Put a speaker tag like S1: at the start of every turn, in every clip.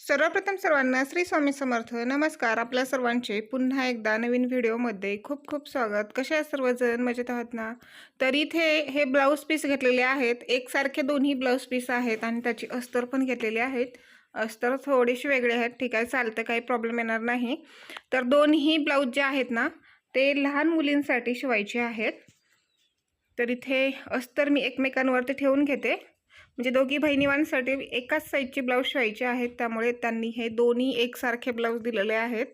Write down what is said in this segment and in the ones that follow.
S1: सर्वप्रथम सर्वांना श्री स्वामी समर्थ. नमस्कार. आपल्या सर्वांचे पुन्हा एकदा नवीन व्हिडिओमध्ये खूप खूप स्वागत. कसे आहेत सर्वजण? मजेत आहात ना? तर इथे हे ब्लाऊज पीस घेतलेले आहेत. एकसारखे दोन्ही ब्लाऊज पीस आहेत आणि त्याची अस्तर पण घेतलेली आहेत. अस्तर थोडीशी वेगळी आहेत. ठीक आहे चालतं काही प्रॉब्लेम येणार नाही. तर दोन्ही ब्लाऊज जे आहेत ना ते लहान मुलींसाठी शिवायचे आहेत. तर इथे अस्तर मी एकमेकांवरती ठेवून घेते. म्हणजे दोघी बहिणीवांसाठी एकाच साईजचे ब्लाऊज शिवायचे आहेत त्यामुळे त्यांनी हे दोन्ही एकसारखे ब्लाऊज दिलेले आहेत.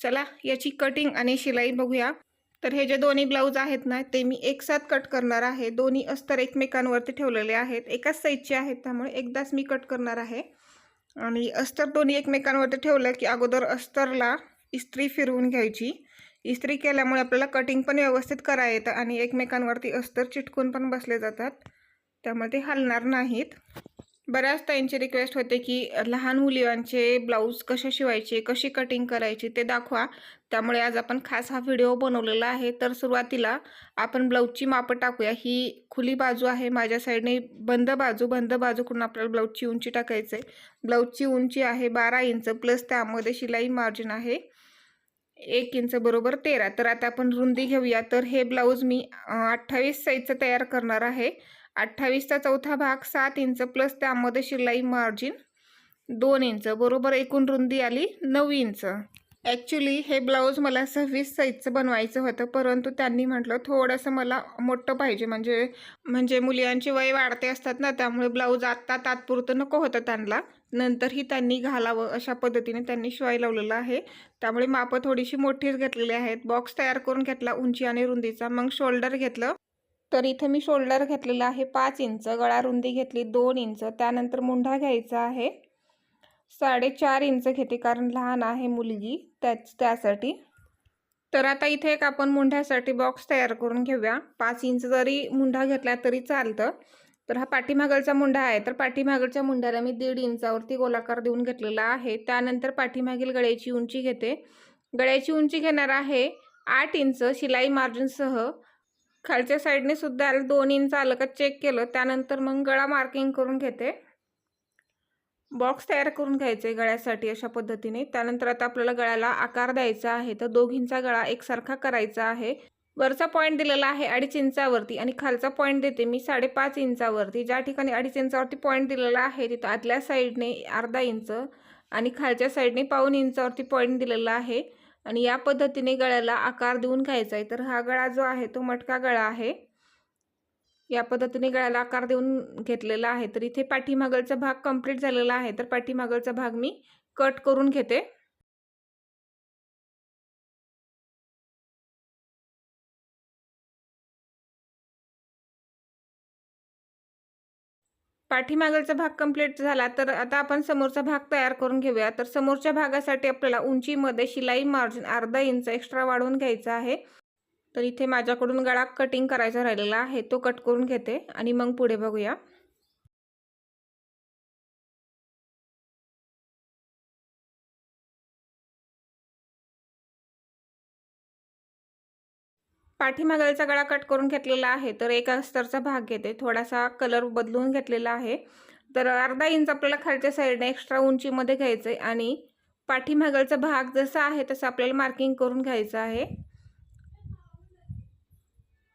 S1: चला याची कटिंग आणि शिलाई बघूया. तर हे जे दोन्ही ब्लाऊज आहेत ना ते मी एकसाथ कट करणार आहे. दोन्ही अस्तर एकमेकांवरती ठेवलेले आहेत. एकाच साईजचे आहेत त्यामुळे एकदाच मी कट करणार आहे. आणि अस्तर दोन्ही एकमेकांवरती ठेवलं की अगोदर अस्तरला इस्त्री फिरवून घ्यायची. इस्त्री केल्यामुळे आपल्याला कटिंग पण व्यवस्थित करा येतं आणि एकमेकांवरती अस्तर चिटकून पण बसले जातात. त्यामुळे ते हलणार नाहीत. बऱ्याच ताईंची रिक्वेस्ट होते की लहान मुलींचे ब्लाऊज कसे शिवायचे कशी कटिंग करायची ते दाखवा. त्यामुळे आज आपण खास हा व्हिडिओ बनवलेला आहे. तर सुरुवातीला आपण ब्लाऊजची मापं टाकूया. ही खुली बाजू आहे माझ्या साईडने बंद बाजू बंद बाजूकडून आपल्याला ब्लाऊजची उंची टाकायचं आहे ब्लाऊजची उंची आहे बारा इंच प्लस त्यामध्ये शिलाई मार्जिन आहे एक इंच बरोबर तेरा. तर आता आपण रुंदी घेऊया. तर हे ब्लाऊज मी अठ्ठावीस साईजचं तयार करणार आहे. अठ्ठावीसचा चौथा भाग सात इंच प्लस त्यामध्ये शिलाई मार्जिन दोन इंच बरोबर एकूण रुंदी आली नऊ इंच. ॲक्च्युली हे ब्लाऊज मला सव्वीस साईजचं बनवायचं होतं परंतु त्यांनी म्हटलं थोडंसं मला मोठं पाहिजे म्हणजे म्हणजे मुलांची वय वाढते असतात ना त्यामुळे ब्लाऊज आत्ता तात्पुरतं नको होतं त्यांना. नंतरही त्यांनी घालावं अशा पद्धतीने त्यांनी शिवाय लावलेलं आहे. त्यामुळे मापं थोडीशी मोठीच घेतलेली आहेत. बॉक्स तयार करून घेतला उंची आणि रुंदीचा. मग शोल्डर घेतलं. तर इथे मी शोल्डर घेतलेला आहे पाच इंच गळा रुंदी घेतली दोन इंच त्यानंतर मुंढा घ्यायचा आहे. साडेचार इंच घेते कारण लहान आहे मुलगी त्याच त्यासाठी. तर आता इथे एक आपण मुंढ्यासाठी बॉक्स तयार करून घेऊया. पाच इंच जरी मुंढा घेतला तरी चालतं. तर हा पाठीमागलचा मुंढा आहे. तर पाठीमागलच्या मुंढ्याला मी दीड इंचावरती गोलाकार देऊन घेतलेला आहे. त्यानंतर पाठीमागील गळ्याची उंची घेते. गळ्याची उंची घेणार आहे आठ इंच शिलाई मार्जिनसह खालच्या साईडने सुद्धा दोन इंच आलं का चेक केलं त्यानंतर मग गळा मार्किंग करून घेते. बॉक्स तयार करून घ्यायचे गळ्यासाठी अशा पद्धतीने. त्यानंतर आता आपल्याला गळ्याला आकार द्यायचा आहे तर दोघींचा गळा एकसारखा करायचा आहे. वरचा पॉईंट दिलेला आहे अडीच इंचावरती आणि खालचा पॉईंट देते मी साडेपाच इंचावरती. ज्या ठिकाणी अडीच इंचावरती पॉईंट दिलेला आहे तिथं आतल्या साईडने अर्धा इंच आणि खालच्या साईडने पाऊन इंचावरती पॉईंट दिलेला आहे. आणि या पद्धतीने गळ्याला आकार देऊन घ्यायचा आहे. तर हा गळा जो आहे तो मटका गळा आहे. या पद्धतीने गळ्याला आकार देऊन घेतलेला आहे. तर इथे पाठीमागलचा भाग कंप्लीट झालेला आहे. तर पाठीमागलचा भाग मी कट करून घेते. पाठीमागलचा भाग कंप्लीट झाला तर आता आपण समोरचा भाग तयार करून घेऊया. तर समोरच्या भागासाठी आपल्याला उंचीमध्ये शिलाई मार्जिन अर्धा इंच एक्स्ट्रा वाढवून घ्यायचा आहे. तर इथे माझ्याकडून गळा कटिंग करायचा राहिलेला आहे तो कट करून घेते आणि मग पुढे बघूया. पाठीमागालचा गळा कट करून घेतलेला आहे तर एका अस्तरचा भाग घेते. थोडासा कलर बदलून घेतलेला आहे. तर अर्धा इंच आपल्याला खालच्या साईडने एक्स्ट्रा उंचीमध्ये घ्यायचं आहे आणि पाठीमागालचा भाग जसा आहे तसं आपल्याला मार्किंग करून घ्यायचं आहे.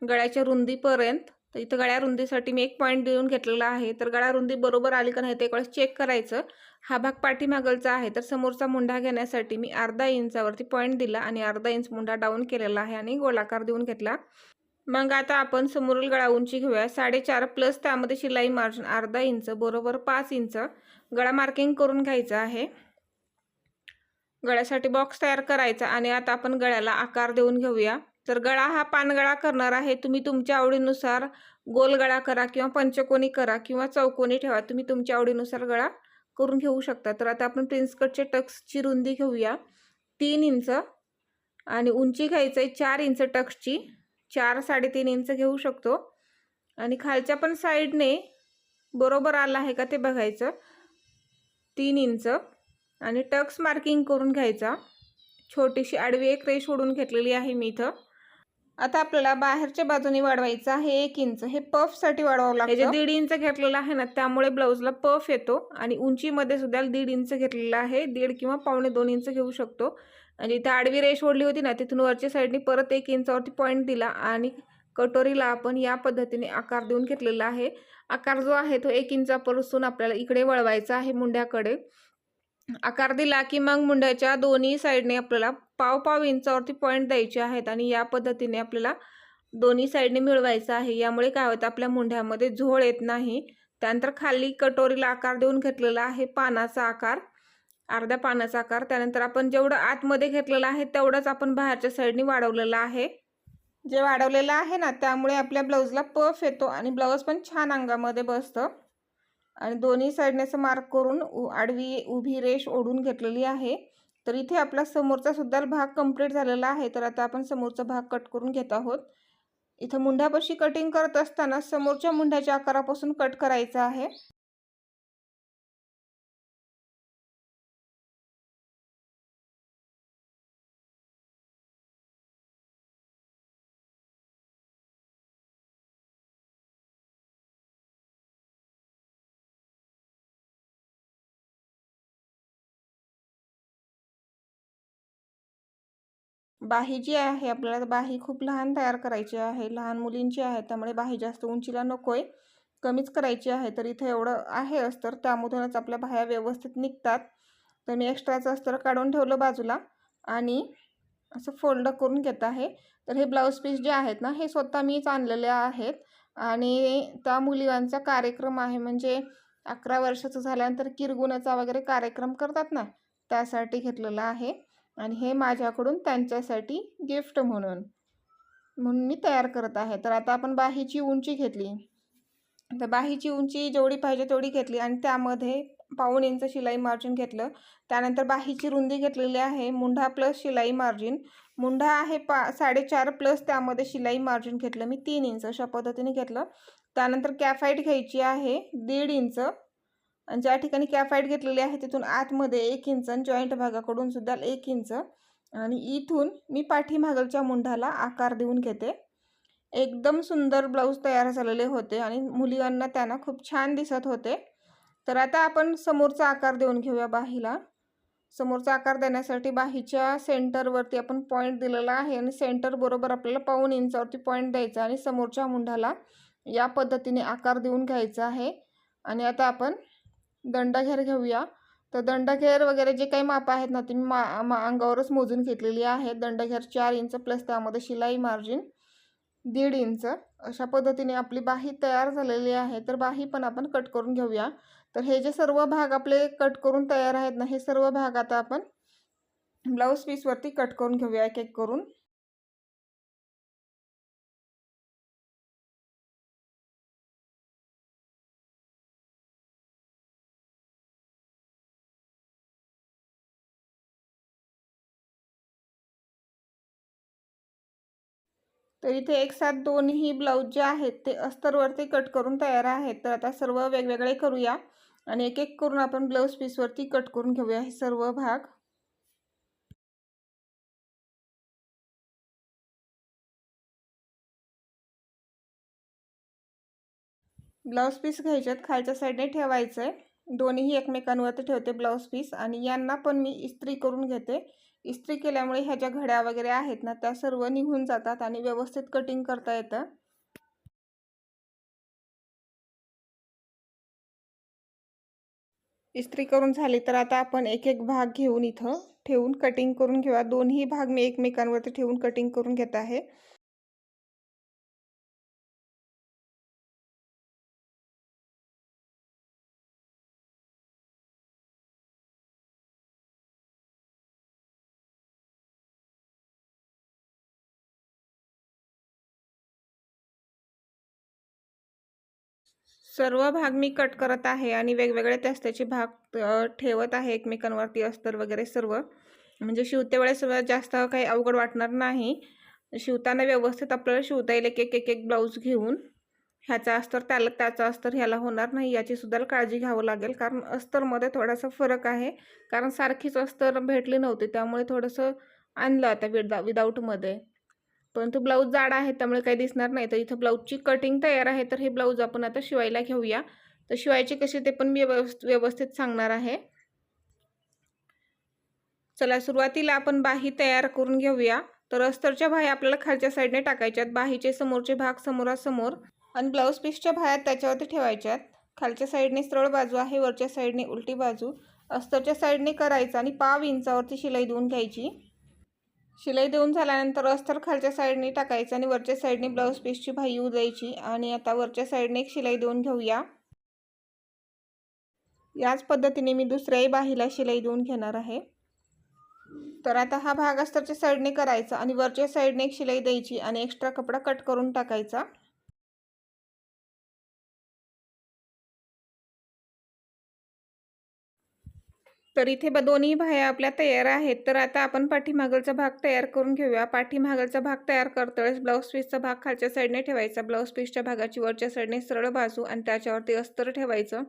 S1: गळ्याच्या रुंदीपर्यंत तर इथं गळ्या रुंदीसाठी मी एक पॉईंट देऊन घेतलेला आहे. तर गळ्या रुंदी बरोबर आली का नाही ते वेळेस चेक करायचं. हा भाग पाठीमागलचा आहे. तर समोरचा मुंढा घेण्यासाठी मी अर्धा इंचावरती पॉईंट दिला आणि अर्धा इंच मुंढा डाऊन केलेला आहे आणि गोलाकार देऊन घेतला. मग आता आपण समोरील गळा उंची घेऊया. साडेचार प्लस त्यामध्ये शिलाई मार्जिन अर्धा इंच बरोबर पाच इंच गळा मार्किंग करून घ्यायचा आहे. गळ्यासाठी बॉक्स तयार करायचा आणि आता आपण गळ्याला आकार देऊन घेऊया. तर गळा हा पानगळा करणार आहे. तुम्ही तुमच्या आवडीनुसार गोल गळा करा किंवा पंचकोनी करा किंवा चौकोनी ठेवा. तुम्ही तुमच्या आवडीनुसार गळा करून घेऊ शकता. तर आता आपण प्रिन्स टक्सची रुंदी घेऊया. तीन इंच आणि उंची घ्यायचं आहे चार इंच टक्सची. चार साडेतीन इंच घेऊ शकतो. आणि खालच्या पण साईडने बरोबर आला आहे का ते बघायचं. तीन इंच आणि टक्स मार्किंग करून घ्यायचा. छोटीशी आडवी एक रेश ओढून घेतलेली आहे मी इथं. आता आपल्याला बाहेरच्या बाजूने वाढवायचं आहे एक इंच. हे पफसाठी वाढवावं लागतं जे दीड इंच घेतलेलं आहे ना त्यामुळे ब्लाऊजला पफ येतो आणि उंचीमध्ये सुद्धा दीड इंच घेतलेलं आहे. दीड किंवा पावणे दोन इंच घेऊ शकतो. आणि इथे आडवी रेष ओढली होती ना तिथून वरच्या साईडने परत एक इंचावरती पॉईंट दिला आणि कटोरीला आपण या पद्धतीने आकार देऊन घेतलेला आहे. आकार जो आहे तो एक इंचापासून आपल्याला इकडे वळवायचा आहे मुंड्याकडे. आकार दिला की मग मुंड्याच्या दोन्ही साईडने आपल्याला पाव पाव इंचावरती पॉईंट द्यायचे आहेत आणि या पद्धतीने आपल्याला दोन्ही साईडने मिळवायचं आहे. यामुळे काय होतं आपल्या मुंढ्यामध्ये झोळ येत नाही. त्यानंतर खाली कटोरीला आकार देऊन घेतलेला आहे पानाचा आकार अर्ध्या पानाचा आकार. त्यानंतर आपण जेवढं आतमध्ये घेतलेलं आहे तेवढंच आपण बाहेरच्या साईडने वाढवलेलं आहे. जे वाढवलेलं आहे ना त्यामुळे आपल्या ब्लाऊजला पफ येतो आणि ब्लाऊज पण छान अंगामध्ये बसतं. आणि दोन्ही साईडने असं मार्क करून आडवी उभी रेष ओढून घेतलेली आहे. तर इथे आपला समोरचा सुद्धा भाग कंप्लीट झालेला आहे. तर आता आपण समोरचा भाग कट करून घेत आहोत. इथं मुंढ्यापाशी कटिंग करत असताना समोरच्या मुंढ्याच्या आकारापासून कट करायचा आहे. बाही जी आहे आपल्याला बाही खूप लहान तयार करायची आहे. लहान मुलींची आहे त्यामुळे बाही जास्त उंचीला नको आहे कमीच करायची आहे तर इथं एवढं आहे अस्तर त्यामधूनच आपल्या बाह्या व्यवस्थित निघतात. तर मी एक्स्ट्राचं अस्तर काढून ठेवलं बाजूला आणि असं फोल्ड करून घेत आहे. तर हे ब्लाऊज पीस जे आहेत ना हे स्वतः मीच आणलेले आहेत. आणि त्या मुलीवांचा कार्यक्रम आहे म्हणजे अकरा वर्षाचं झाल्यानंतर किरगुणाचा वगैरे कार्यक्रम करतात ना त्यासाठी घेतलेला आहे. आणि हे माझ्याकडून त्यांच्यासाठी गिफ्ट म्हणून म्हणून मी तयार करत आहे. तर आता आपण बाहीची उंची घेतली. तर बाहीची उंची जेवढी पाहिजे तेवढी घेतली आणि त्यामध्ये पाऊण इंच शिलाई मार्जिन घेतलं. त्यानंतर बाहीची रुंदी घेतलेली आहे मुंढा प्लस शिलाई मार्जिन मुंढा आहे पा साडेचार प्लस त्यामध्ये शिलाई मार्जिन घेतलं. मी तीन इंच अशा पद्धतीने घेतलं. त्यानंतर कॅफाईट घ्यायची आहे दीड इंच. ज्या ठिकाणी कॅफाईट घेतलेली आहे तिथून आतमध्ये एक इंच आणि जॉईंट भागाकडून सुद्धा एक इंच. आणि इथून मी पाठीमागलच्या मुंढाला आकार देऊन घेते. एकदम सुंदर ब्लाऊज तयार झालेले होते आणि मुलींना त्यांना खूप छान दिसत होते. तर आता आपण समोरचा आकार देऊन घेऊया बाहीला. समोरचा आकार देण्यासाठी बाहीच्या सेंटरवरती आपण पॉईंट दिलेला आहे आणि सेंटर बरोबर आपल्याला पाऊन इंचावरती पॉईंट द्यायचा आणि समोरच्या मुंढाला या पद्धतीने आकार देऊन घ्यायचा आहे. आणि आता आपण दंडाखेर घेऊया. तर दंडघेर वगैरे जे काही माप आहेत ना ती मी मा मा अंगावरच मोजून घेतलेली आहे दंडघेर चार इंच प्लस त्यामध्ये शिलाई मार्जिन दीड इंच. अशा पद्धतीने आपली बाही तयार झालेली आहे. तर बाही पण आपण कट करून घेऊया. तर हे जे सर्व भाग आपले कट करून तयार आहेत ना हे सर्व भाग आता आपण ब्लाऊज पीसवरती कट करून घेऊया एक एक करून. तर इथे एक साथ दोन्ही ब्लाऊज जे आहेत ते अस्तरवरती कट करून तयार आहेत. तर आता सर्व वेगवेगळे करूया आणि एक एक करून आपण ब्लाऊज पीसवरती कट करून घेऊया हे सर्व भाग. ब्लाऊज पीस घ्यायच्यात खालच्या साईडने ठेवायचं आहे दोन्हीही एकमेकांवरती ठेवते ब्लाऊज पीस आणि यांना पण मी इस्त्री करून घेते. इस्त्री केल्यामुळे ह्या ज्या घड्या वगैरे आहेत ना त्या सर्व निघून जातात आणि व्यवस्थित कटिंग करता येतं. इस्त्री करून झाली तर आता आपण एक एक भाग घेऊन इथं ठेवून कटिंग करून घेऊया. दोन्ही भाग मी एकमेकांवरती ठेवून कटिंग करून घेत आहे. सर्व भाग मी कट करत आहे आणि वेगवेगळे त्यास्त्याचे भाग ठेवत आहे एकमेकांवरती अस्तर वगैरे सर्व. म्हणजे शिवते वेळेस जास्त काही अवघड वाटणार नाही. शिवताना व्यवस्थित आपल्याला शिवता येईल एक एक एक एक ब्लाऊज घेऊन. ह्याचा अस्तर त्याला त्याचा अस्तर ह्याला होणार नाही याची सुद्धा काळजी घ्यावं लागेल. कारण अस्तरमध्ये थोडासा फरक आहे. कारण सारखीच अस्तर भेटली नव्हती त्यामुळे थोडंसं आणलं आता विदा विदाऊटमध्ये. परंतु ब्लाऊज जाड आहे त्यामुळे काही दिसणार नाही. तर इथं ब्लाऊजची कटिंग तयार आहे तर हे ब्लाऊज आपण आता शिवायला घेऊया. तर शिवायचे कसे ते पण मी व्यवस्थित सांगणार आहे. चला सुरुवातीला आपण बाही तयार करून घेऊया. तर अस्तरच्या बाह्या आपल्याला खालच्या साईडने टाकायच्यात. बाहीचे समोरचे भाग समोरासमोर आणि ब्लाऊज पीसच्या बाह्यात त्याच्यावरती ठेवायच्यात. खालच्या साईडने सरळ बाजू आहे वरच्या साईडने उलटी बाजू. अस्तरच्या साईडने करायचं आणि पाव इंचावरती शिलाई देऊन घ्यायची. शिलाई देऊन झाल्यानंतर अस्तर खालच्या साईडने टाकायचं आणि वरच्या साईडने ब्लाऊज पीसची भाई येऊ द्यायची आणि आता वरच्या साईडने एक शिलाई देऊन घेऊया. याच पद्धतीने मी दुसऱ्याही बाहीला शिलाई देऊन घेणार आहे. तर आता हा भाग अस्तरच्या साईडने करायचा आणि वरच्या साईडने एक शिलाई द्यायची आणि एक्स्ट्रा कपडा कट करून टाकायचा. तर इथे ब दोन्ही भाया आपल्या तयार आहेत. तर आता आपण पाठीमागलचा भाग तयार करून घेऊया. पाठीमागलचा भाग तयार करतावेळेस ब्लाऊज पीसचा भाग खालच्या साईडने ठेवायचा. ब्लाऊज पीसच्या भागाची वरच्या साईडने सरळ बाजू आणि त्याच्यावरती अस्तर ठेवायचं.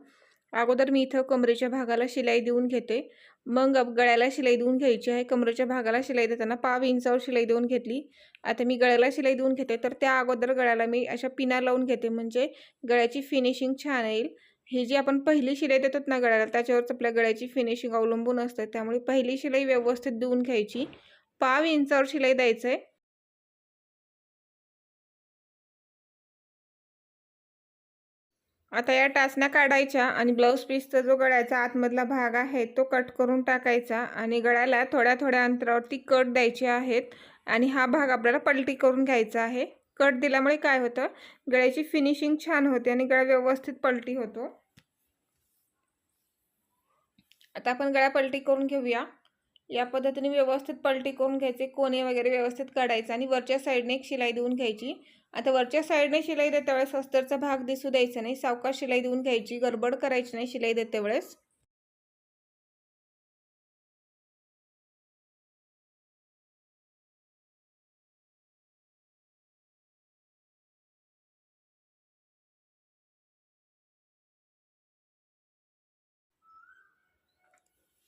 S1: अगोदर मी इथं कमरेच्या भागाला शिलाई देऊन घेते. मग गळ्याला शिलाई देऊन घ्यायची आहे. कमरेच्या भागाला शिलाई देताना पाव इंचावर शिलाई देऊन घेतली. आता मी गळ्याला शिलाई देऊन घेते. तर त्या अगोदर गळ्याला मी अशा पिना लावून घेते. म्हणजे गळ्याची फिनिशिंग छान येईल. ही जी आपण पहिली शिलाई देतात ना गळ्याला त्याच्यावरच आपल्या गळ्याची फिनिशिंग अवलंबून असते. त्यामुळे पहिली शिलाई व्यवस्थित देऊन घ्यायची. पाव इंचावर शिलाई द्यायचं आहे आता या टाचण्या काढायच्या आणि ब्लाऊज पीसचा जो गळ्याचा आतमधला भाग आहे तो कट करून टाकायचा आणि गळ्याला थोड्या थोड्या अंतरावरती कट द्यायचे आहेत आणि हा भाग आपल्याला पलटी करून घ्यायचा आहे. कट दिल्यामुळे काय होतं? गळ्याची फिनिशिंग छान होते आणि गळा व्यवस्थित पलटी होतो. आता आपण गळा पलटी करून घेऊया. या पद्धतीने व्यवस्थित पलटी करून घ्यायचे. कोणे वगैरे व्यवस्थित काढायचं आणि वरच्या साईडने एक शिलाई देऊन घ्यायची. आता वरच्या साईडने शिलाई देते वेळेस अस्तरचा भाग दिसू द्यायचा नाही. सावकाश शिलाई देऊन घ्यायची. गडबड करायची नाही शिलाई देते वेळेस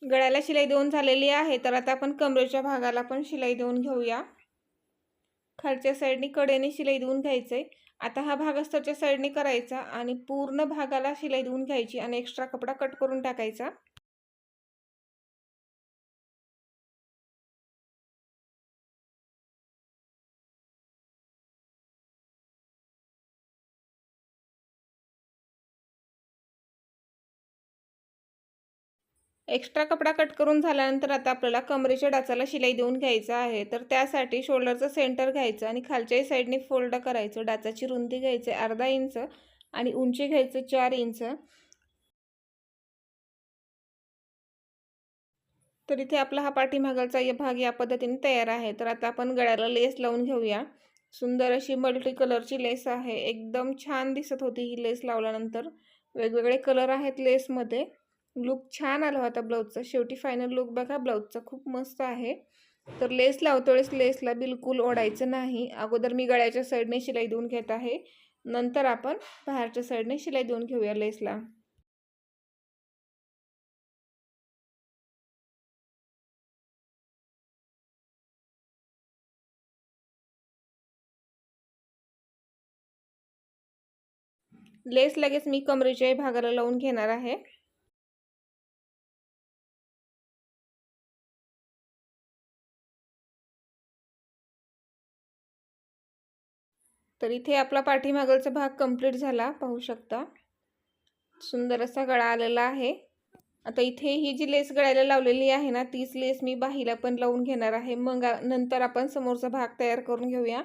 S1: गळ्याला शिलाई देऊन झालेली आहे. तर आता आपण कमरेच्या भागाला पण शिलाई देऊन घेऊया. खालच्या साईडने कडेने शिलाई देऊन घ्यायचं आहे आता हा भाग अस्तरच्या साईडने करायचा आणि पूर्ण भागाला शिलाई देऊन घ्यायची आणि एक्स्ट्रा कपडा कट करून टाकायचा. एक्स्ट्रा कपडा कट करून झाल्यानंतर आता आपल्याला कमरेच्या डाचाला शिलाई देऊन घ्यायचं आहे. तर त्यासाठी शोल्डरचं सेंटर घ्यायचं आणि खालच्याही साईडने फोल्ड करायचं. डाचाची रुंदी घ्यायची अर्धा इंच आणि उंची घ्यायचं चार इंच. तर इथे आपला हा पाठीमागाचा या भाग या पद्धतीने तयार आहे. तर आता आपण गळ्याला लेस लावून घेऊया. सुंदर अशी मल्टी कलरची लेस आहे. एकदम छान दिसत होती ही लेस लावल्यानंतर. वेगवेगळे कलर आहेत लेसमध्ये. लुक छान आला होता ब्लाऊजचा. शेवटी फायनल लुक बघा ब्लाऊजचा खूप मस्त आहे. तर लेस लावतो वेळेस लेसला बिलकुल ओढायचं नाही. अगोदर मी गळ्याच्या साईडने शिलाई देऊन घेत आहे. नंतर आपण बाहेरच्या साईडने शिलाई देऊन घेऊया लेसला लेस लगेच मी कमरेच्याही भागाला लावून घेणार आहे. तर इथे आपला पाठीमागलचा भाग कंप्लीट झाला पाहू शकता. सुंदर असा गळा आलेला आहे. आता इथे ही जी लेस गळ्याला लावलेली आहे ना तीच लेस मी बाहीला पण लावून घेणार आहे. मग नंतर आपण समोरचा भाग तयार करून घेऊया.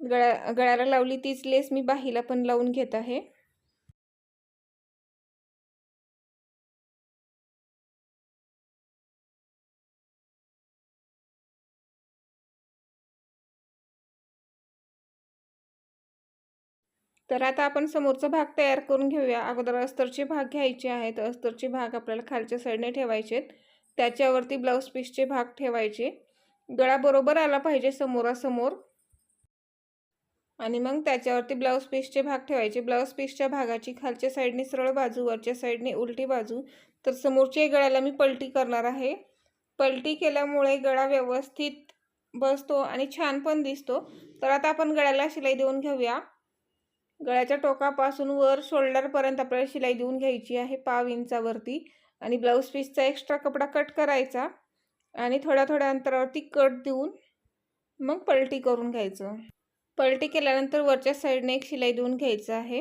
S1: गळ्या गळ्याला लावली तीच लेस मी बाहीला पण लावून घेत आहे. तर आता आपण समोरचा भाग तयार करून घेऊया. अगोदर अस्तरचे भाग घ्यायचे आहेत. अस्तरचे भाग आपल्याला खालच्या साईडने ठेवायचे त्याच्यावरती ब्लाऊज पीसचे भाग ठेवायचे. गळा बरोबर आला पाहिजे समोरासमोर. आणि मग त्याच्यावरती ब्लाऊज पीसचे भाग ठेवायचे. ब्लाऊज पीसच्या भागाची खालच्या साईडने सरळ बाजू वरच्या साईडने उलटी बाजू. तर समोरच्या गळ्याला मी पलटी करणार आहे. पलटी केल्यामुळे गळा व्यवस्थित बसतो आणि छान पण दिसतो. तर आता आपण गळ्याला शिलाई देऊन घेऊया. गळ्याच्या टोकापासून वर शोल्डरपर्यंत आपल्याला शिलाई देऊन घ्यायची आहे पाव इंचावरती. आणि ब्लाऊज पीसचा एक्स्ट्रा कपडा कट करायचा. आणि थोड्या थोड्या अंतरावरती कट देऊन मग पलटी करून घ्यायचं. पलटी केल्यानंतर वरच्या साईडने एक शिलाई देऊन घ्यायचं आहे.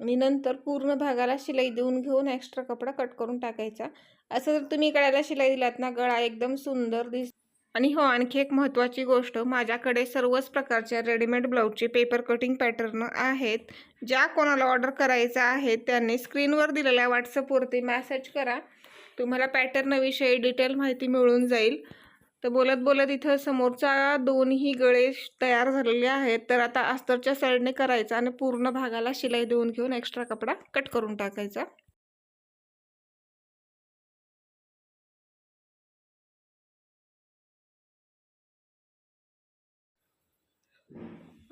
S1: आणि नंतर पूर्ण भागाला शिलाई देऊन घेऊन एक्स्ट्रा कपडा कट करून टाकायचा. असं जर तुम्ही गळ्याला शिलाई दिलात ना गळा एकदम सुंदर दिस आणि हो आणखी एक महत्त्वाची गोष्ट माझ्याकडे सर्वच प्रकारच्या रेडीमेड ब्लाऊजचे पेपर कटिंग पॅटर्न आहेत. ज्या कोणाला ऑर्डर करायचं आहे त्यांनी स्क्रीनवर दिलेल्या व्हॉट्सअपवरती मॅसेज करा. तुम्हाला पॅटर्नविषयी डिटेल माहिती मिळून जाईल. तर बोलत बोलत इथं समोरचा दोनही गळे तयार झालेले आहेत. तर आता अस्तरच्या साईडने करायचा आणि पूर्ण भागाला शिलाई देऊन घेऊन एक्स्ट्रा कपडा कट करून टाकायचा.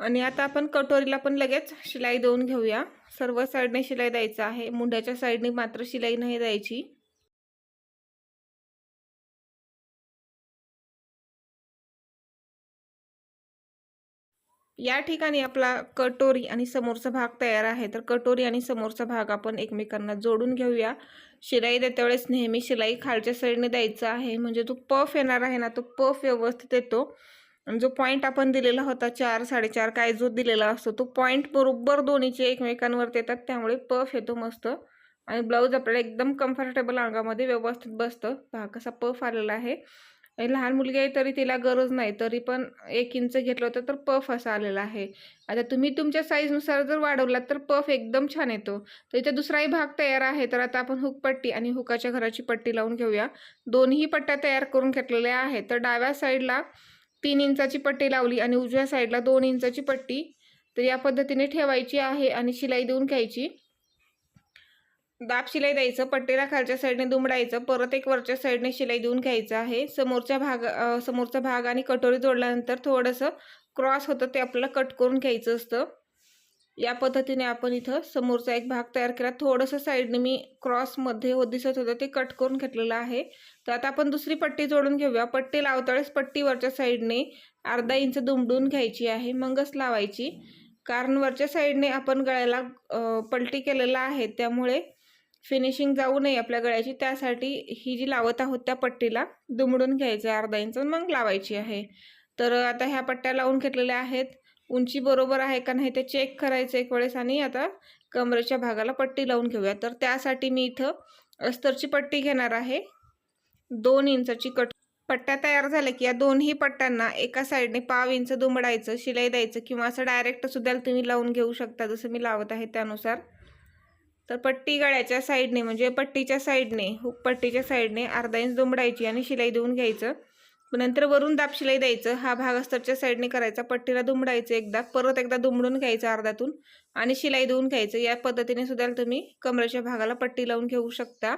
S1: आणि आता आपण कटोरीला पण लगेच शिलाई देऊन घेऊया. सर्व साईडने शिलाई द्यायचं आहे. मुंड्याच्या साईडने मात्र शिलाई नाही द्यायची. या ठिकाणी आपला कटोरी आणि समोरचा भाग तयार आहे. तर कटोरी आणि समोरचा भाग आपण एकमेकांना जोडून घेऊया. शिलाई देत्या वेळेस नेहमी शिलाई खालच्या साईडने द्यायचा आहे. म्हणजे जो पफ येणार आहे ना तो पफ व्यवस्थित येतो. आणि जो पॉईंट आपण दिलेला होता चार साडेचार काय जो दिलेला असतो तो पॉईंट बरोबर दोन्हीचे एकमेकांवरती येतात. त्यामुळे पफ येतो मस्त. आणि ब्लाऊज आपल्याला एकदम कम्फर्टेबल अंगामध्ये व्यवस्थित बसतं. पहा कसा पफ आलेला आहे. लहान मुलगी आहे तरी तिला गरज नाही. तरी पण एक इंच घेतलं होतं तर पफ असा आलेला आहे. आता तुम्ही तुमच्या साईजनुसार जर वाढवलात तर पफ एकदम छान येतो. तर इथे दुसराही भाग तयार आहे. तर आता आपण हुकपट्टी आणि हुकाच्या घराची पट्टी लावून घेऊया. दोन्ही पट्ट्या तयार करून घेतलेल्या आहेत. तर डाव्या साईडला तीन इंचाची पट्टी लावली आणि उजव्या साईडला दोन इंचाची पट्टी तर या पद्धतीने ठेवायची आहे आणि शिलाई देऊन घ्यायची. दाब शिलाई द्यायचं पट्टीला खालच्या साईडने दुमडायचं परत एक वरच्या साईडने शिलाई देऊन घ्यायचं आहे. समोरच्या भाग समोरचा भाग आणि कटोरी जोडल्यानंतर थोडंसं क्रॉस होतं ते आपल्याला कट करून घ्यायचं असतं. या पद्धतीने आपण इथं समोरचा एक भाग तयार केला. थोडंसं साईडने मी क्रॉसमध्ये हो दिसत होतं ते कट करून घेतलेलं आहे. तर आता आपण दुसरी पट्टी जोडून घेऊया. पट्टी लावताळेस पट्टीवरच्या साईडने अर्धा इंच दुमडून घ्यायची आहे मगच लावायची. कारण वरच्या साईडने आपण गळ्याला पलटी केलेला आहे त्यामुळे फिनिशिंग जाऊ नये आपल्या गळ्याची. त्यासाठी ही जी लावत आहोत त्या पट्टीला दुमडून घ्यायचं अर्धा इंच मग लावायची आहे. तर आता ह्या पट्ट्या लावून घेतलेल्या आहेत. उंची बरोबर आहे का नाही ते चेक करायचं एक वेळेस आणि आता कमरेच्या भागाला पट्टी लावून घेऊया. तर त्यासाठी मी इथं अस्तरची पट्टी घेणार आहे. दोन इंचाची कट पट्ट्या तयार झाल्या की या दोन्ही पट्ट्यांना एका साईडने पाव इंच दुमडायचं शिलाई द्यायचं किंवा असं डायरेक्ट सुद्धा तुम्ही लावून घेऊ शकता जसं मी लावत आहे त्यानुसार. तर पट्टी गळ्याच्या साईडने म्हणजे पट्टीच्या साईडने हुक पट्टीच्या साईडने अर्धा इंच दुमडायची आणि शिलाई देऊन घ्यायचं. नंतर वरून दाब शिलाई द्यायचं. हा भाग अस्तरच्या साईडने करायचा. पट्टीला दुमडायचं एकदा. परत एकदा दुमडून घ्यायचं अर्धातून. आणि शिलाई देऊन घ्यायचं. या पद्धतीने सुद्धा तुम्ही कमरेच्या भागाला पट्टी लावून घेऊ शकता.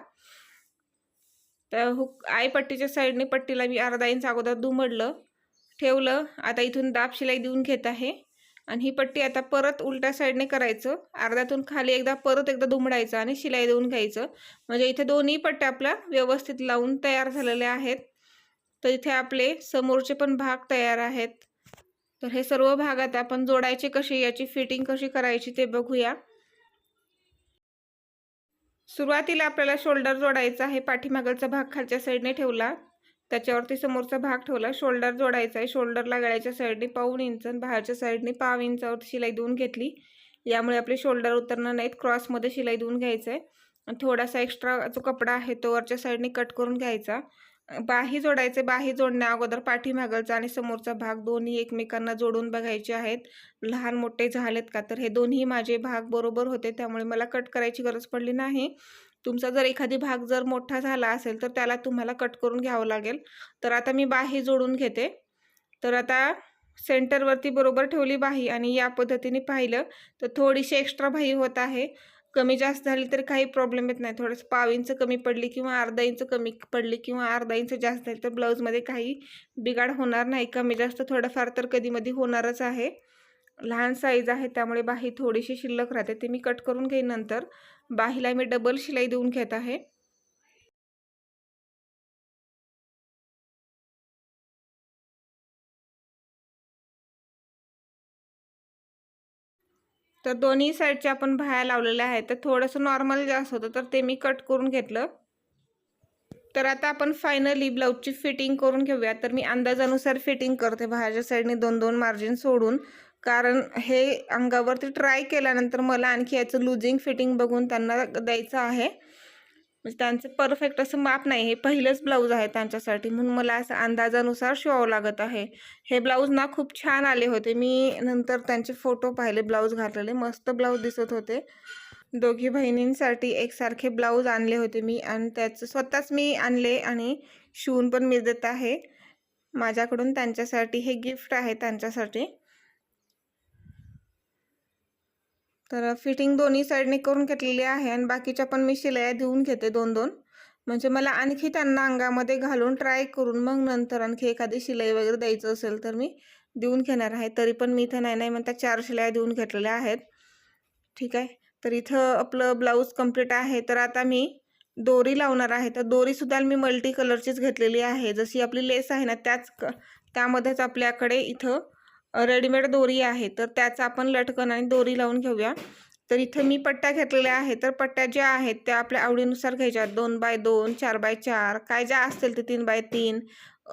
S1: तर हुक आई पट्टीच्या साईडने पट्टीला मी अर्धा इंच अगोदर दुमडलं ठेवलं. आता इथून दाब शिलाई देऊन घेत आहे. आणि ही पट्टी आता परत उलट्या साईडने करायचं. अर्ध्यातून खाली एकदा परत एकदा दुमडायचं आणि शिलाई देऊन घ्यायचं. म्हणजे इथे दोन्ही पट्ट्या आपल्या व्यवस्थित लावून तयार झालेल्या आहेत. तर इथे आपले समोरचे पण भाग तयार आहेत. तर हे सर्व भाग आता आपण जोडायचे कसे याची फिटिंग कशी करायची ते बघूया. सुरुवातीला आपल्याला शोल्डर जोडायचा आहे पाठीमागलचा भाग खालच्या साईडने ठेवला. त्याच्यावरती समोरचा भाग ठेवला शोल्डर जोडायचा आहे. शोल्डरला गळ्याच्या साईडने पाऊन इंच आणि बाहेरच्या साईडने पाव इंचावरती शिलाई देऊन घेतली. यामुळे आपले शोल्डर उतरणार नाहीत क्रॉसमध्ये शिलाई देऊन घ्यायचं आहे आणि थोडासा एक्स्ट्रा जो कपडा आहे तो वरच्या साईडने कट करून घ्यायचा. बाही जोडायचे बाही जोडण्या अगोदर पाठीमागलचा आणि समोरचा भाग दोन्ही एकमेकांना जोडून बघायचे आहेत. लहान मोठे झालेत का? तर हे दोन्ही माझे भाग बरोबर होते त्यामुळे मला कट करायची गरज पडली नाही. तुमचा जर एखादी भाग जर मोठा झाला असेल तर त्याला तुम्हाला कट करून घ्यावं लागेल. तर आता मी बाही जोडून घेते. तर आता सेंटरवरती बरोबर ठेवली बाही आणि या पद्धतीने पाहिलं तर थोडीशी एक्स्ट्रा बाही होत आहे. कमी जास्त झाली तर काही प्रॉब्लेम येत नाही. थोडंसं पाव इंच कमी पडली किंवा अर्धा इंच कमी पडली किंवा अर्धा इंच जास्त झाली तर ब्लाऊजमध्ये काही बिघाड होणार नाही. कमी जास्त थोडंफार तर कधीमध्ये होणारच आहे. लहान साईज आहे त्यामुळे बाही थोडीशी शिल्लक राहते. ते मी कट करून घेईन नंतर. बाहीला मी डबल शिलाई देऊन घेत आहे. तर दोन्ही साईडच्या आपण बाह्या लावलेल्या आहेत. तर थोडंसं नॉर्मल जास्त होतं तर ते मी कट करून घेतलं. तर आता आपण फायनली ब्लाऊजची फिटिंग करून घेऊया. तर मी अंदाजानुसार फिटिंग करते बाहेरच्या साईडने दोन दोन मार्जिन सोडून. कारण हे अंगावरती ट्राय केल्यानंतर मला आणखी याचं लुझिंग फिटिंग बघून त्यांना द्यायचं आहे. म्हणजे त्यांचं परफेक्ट असं माप नाही. हे पहिलंच ब्लाऊज आहे त्यांच्यासाठी. म्हणून मला असं अंदाजानुसार शिवावं लागत आहे. हे ब्लाऊज ना खूप छान आले होते. मी नंतर त्यांचे फोटो पाहिले ब्लाऊज घातलेले. मस्त ब्लाऊज दिसत होते. दोघी बहिणींसाठी एकसारखे ब्लाऊज आणले होते मी आणि त्याचं स्वतःच मी आणले आणि शिवून पण मी देत आहे. माझ्याकडून त्यांच्यासाठी हे गिफ्ट आहे त्यांच्यासाठी. तर फिटिंग दोन्ही साईडने करून घेतलेली आहे आणि बाकीच्या पण मी शिलाया देऊन घेते दोन दोन म्हणजे मला आणखी त्यांना अंगामध्ये घालून ट्राय करून मग नंतर आणखी एखादी शिलाई वगैरे द्यायचं असेल तर मी देऊन घेणार आहे. तरी पण मी इथं नाही नाही म्हणता चार शिलाया देऊन घेतलेल्या आहेत. ठीक आहे? तर इथं आपलं ब्लाऊज कंप्लीट आहे. तर आता मी दोरी लावणार आहे. तर दोरीसुद्धा मी मल्टी कलरचीच घेतलेली आहे. जशी आपली लेस आहे ना त्याच क त्यामध्येच आपल्याकडे इथं रेडीमेड दोरी आहे. तर त्याचं आपण लटकन आणि दोरी लावून घेऊया. तर इथं मी पट्ट्या घेतलेल्या आहेत. तर पट्ट्या ज्या आहेत त्या आपल्या आवडीनुसार घ्यायच्या. दोन बाय दोन चार बाय चार काय ज्या असतील ते तीन बाय तीन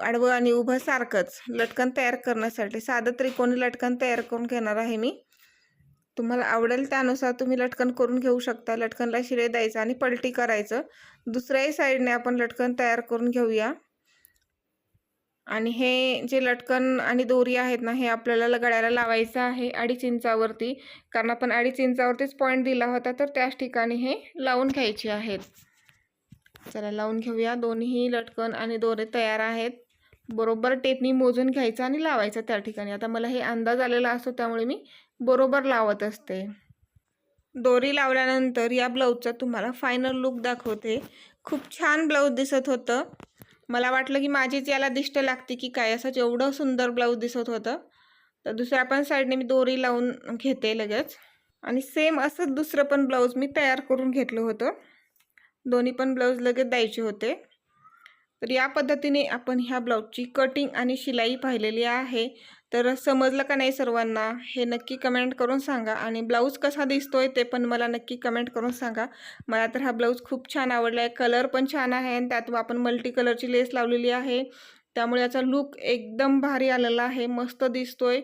S1: आडवं आणि उभं सारखंच लटकन तयार करण्यासाठी. साधं त्रिकोणी लटकन तयार करून घेणार आहे मी. तुम्हाला आवडेल त्यानुसार तुम्ही लटकन करून घेऊ शकता. लटकनला शिरे द्यायचं आणि पलटी करायचं. दुसऱ्याही साईडने आपण लटकन तयार करून घेऊया. आणि हे जे लटकन आणि दोरी आहेत ना हे आपल्याला गळ्याला लावायचं आहे अडीच इंचावरती. कारण आपण अडीच इंचावरतीच पॉईंट दिला होता तर त्याच ठिकाणी हे लावून घ्यायचे आहेत. चला लावून घेऊया. दोन्ही लटकन आणि दोरे तयार आहेत. बरोबर टेपनी मोजून घ्यायचं आणि लावायचं त्या ठिकाणी. आता मला हे अंदाज आलेला असतो त्यामुळे मी बरोबर लावत असते. दोरी लावल्यानंतर या ब्लाऊजचा तुम्हाला फायनल लुक दाखवते. खूप छान ब्लाऊज दिसत होतं. मला वाटलं की माझीच याला दिष्ट लागते की काय? असं एवढं सुंदर ब्लाऊज दिसत होतं. तर दुसऱ्या पण साईडने मी दोरी लावून घेते लगेच. आणि सेम असंच दुसरं पण ब्लाऊज मी तयार करून घेतलं होतं. दोन्ही पण ब्लाऊज लगेच द्यायचे होते. तर या पद्धतीने आपण ह्या ब्लाऊजची कटिंग आणि शिलाई पाहिलेली आहे. तर समजलं का नाही सर्वांना हे नक्की कमेंट करून सांगा. आणि ब्लाऊज कसा दिसतोय ते पण मला नक्की कमेंट करून सांगा. मला तर हा ब्लाऊज खूप छान आवडला आहे कलर पण छान आहे आणि त्यात आपण मल्टी कलरची लेस लावलेली आहे. त्यामुळे याचा लुक एकदम भारी आलेला आहे. मस्त दिसतोय.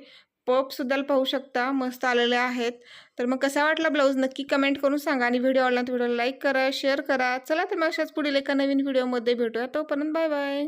S1: पपसुद्धा पाहू शकता. मस्त आलेले आहेत. तर मग कसा वाटला ब्लाऊज नक्की कमेंट करून सांगा. आणि व्हिडिओ आवडला तर व्हिडिओला लाईक करा शेअर करा. चला तर मग अशाच पुढील एका नवीन व्हिडिओमध्ये भेटूया. तोपर्यंत बाय बाय